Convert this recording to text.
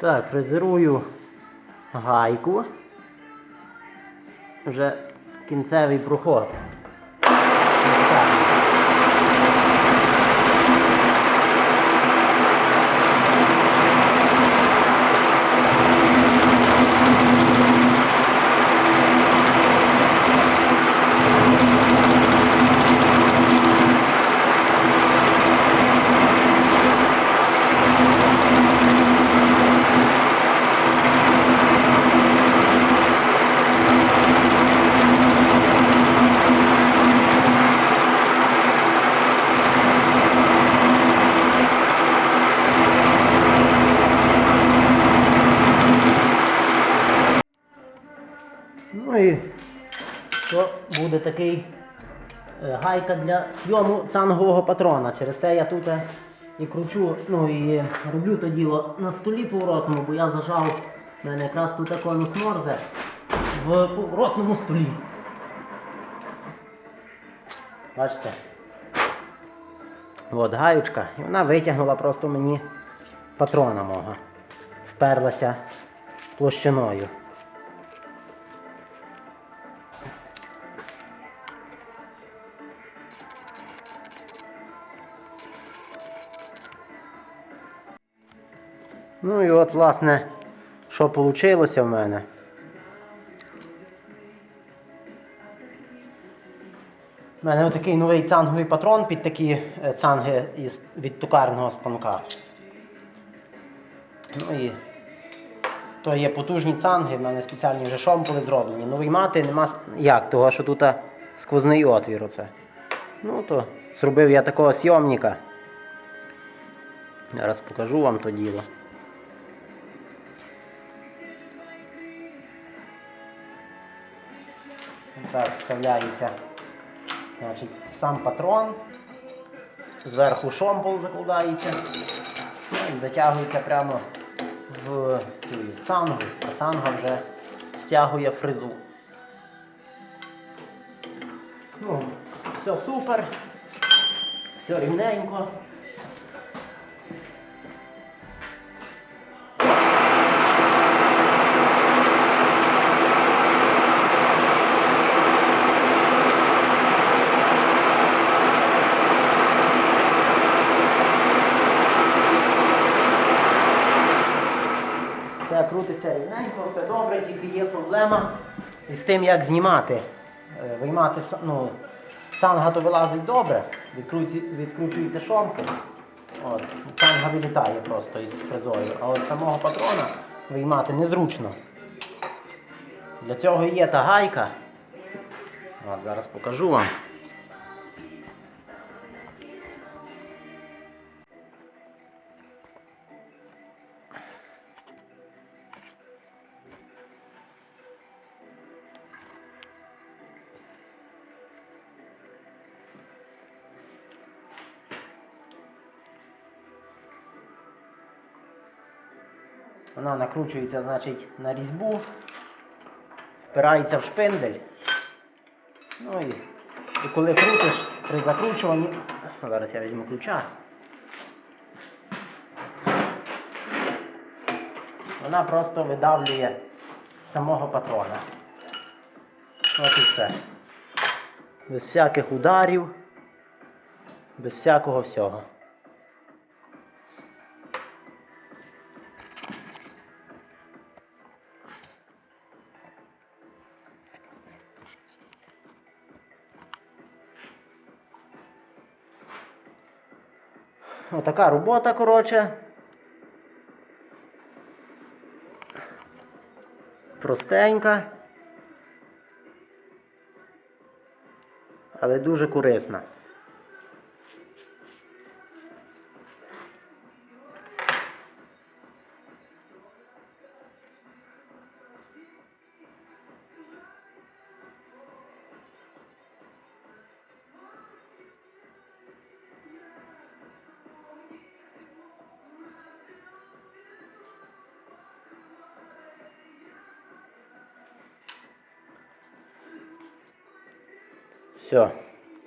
Так, фрезерую гайку. Вже кінцевий проход. Ось так. Ну і то буде такий е, гайка для сйому цангового патрона. Через те я тут е, і кручу, ну і роблю то діло на столі поворотному, бо я зажав в мене якраз тут конус морзе в поворотному столі. Бачите? От гаючка. І вона витягнула просто мені патрона мого. Вперлася площиною. Ну і от, власне, що вийшло в мене. У мене отакий новий цанговий патрон під такі е, цанги із, від токарного станка. Ну і то є потужні цанги, в мене спеціальні вже шомполи зроблені. Ну виймати нема як, того що тут сквозний отвір оце. Ну то зробив я такого сйомника. Зараз покажу вам то діло. Так, вставляється значить, сам патрон, зверху шомпол закладається ну, і затягується прямо в цю цангу, а цанга вже стягує фрезу. Ну, все супер, все рівненько. Все крутиться рівненько, все добре, тільки є проблема із тим, як знімати. Е, Виймати ну, санга то вилазить добре, відкручується, шомпол. От, санга вилітає просто із фрезою. А от самого патрона виймати незручно. Для цього і є та гайка. От, зараз покажу вам. Вона накручується, значить, на різьбу, впирається в шпиндель. Ну і, і коли крутиш при закручуванні. Зараз я візьму ключа. Вона просто видавлює самого патрона. От і все. Без всяких ударів, без всякого всього. Отака робота, коротше. Простенька. Але дуже корисна. Все.